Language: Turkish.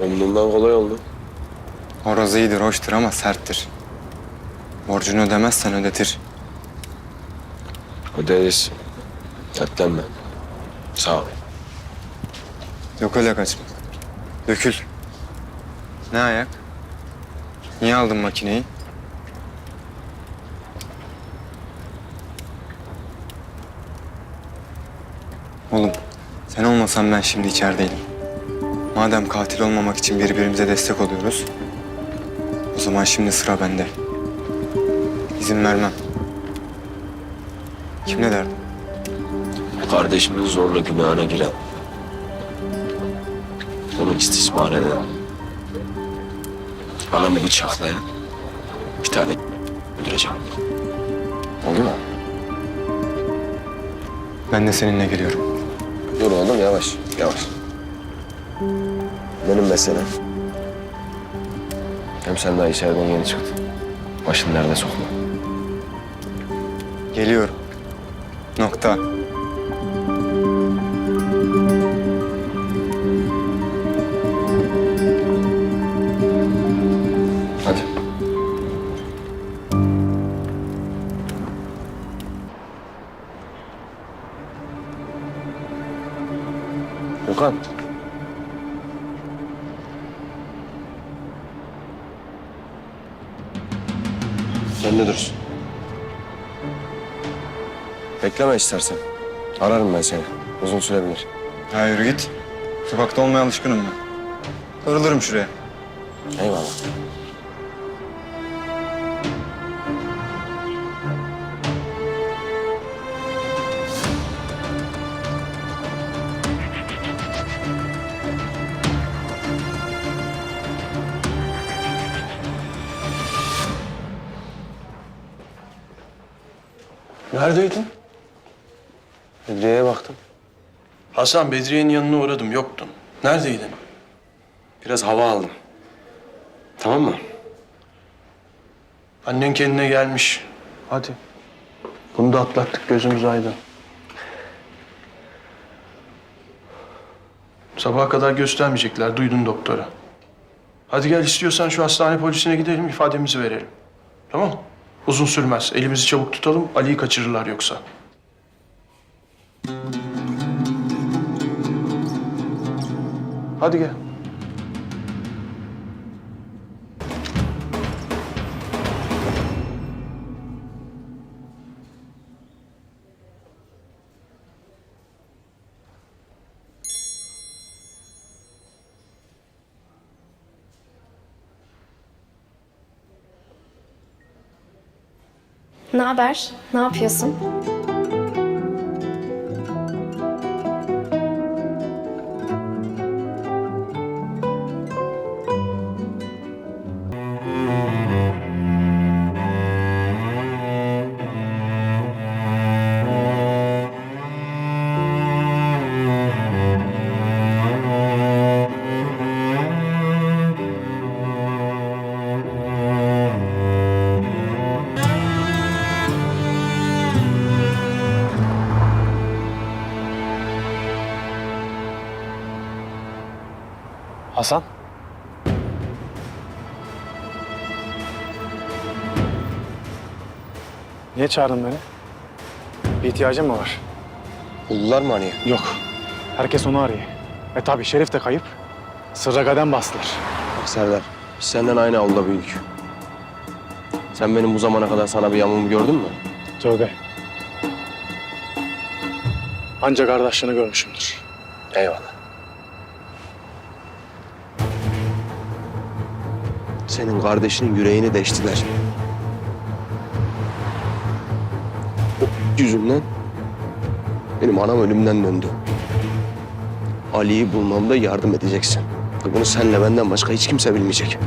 Umduğumdan kolay oldu. Horoz iyidir, hoştur ama serttir. Borcunu ödemezsen ödetir. Öderiz. Dertlenme. Sağ ol. Yok öyle kaçma. Dökül. Ne ayak? Niye aldın makineyi? Oğlum, sen olmasan ben şimdi içerideydim. Madem katil olmamak için birbirimize destek oluyoruz, o zaman şimdi sıra bende. İzin vermem. Kim ne derdi? Kardeşimin zorla günahına giren. Onu istismar eden. Anamı bıçaklayan. Bir tane öldüreceğim. Oldu mu? Ben de seninle geliyorum. Dur oğlum yavaş, yavaş. Benim meselem. Hem sen daha içeriden yeni çıktın. Başını nerede sokma. Geliyorum. Nokta. Hadi. Gökhan. Sen ne dursun? Bekleme istersen. Ararım ben seni. Uzun sürebilir. Ha yürü git. Sokakta olmaya alışkınım ben. Kırılırım şuraya. Eyvallah. Neredeydin? Hücreye baktım. Hasan Bedriye'nin yanına uğradım, yoktun. Neredeydin? Biraz hava aldım. Tamam mı? Annen kendine gelmiş. Hadi. Bunu da atlattık, gözümüz aydın. Sabaha kadar göstermeyecekler, duydun doktora. Hadi gel istiyorsan şu hastane polisine gidelim, ifademizi verelim. Tamam mı? Uzun sürmez. Elimizi çabuk tutalım, Ali'yi kaçırırlar yoksa. Hadi gel. Ne haber? Ne yapıyorsun? Hasan? Niye çağırdın beni? Bir ihtiyacın mı var? Buldular mı hani? Yok. Herkes onu arıyor. E tabii Şerif de kayıp. Sırra kadem bastılar. Bak Serdar, biz senden aynı avluda büyüdük. Sen benim bu zamana kadar sana bir yamuğumu gördün mü? Tövbe. Ancak kardeşini görmüşümdür. Eyvallah. Senin kardeşinin yüreğini deştiler. O yüzünden benim anam ölümden döndü. Ali'yi bulmamda yardım edeceksin. Bunu senle benden başka hiç kimse bilmeyecek.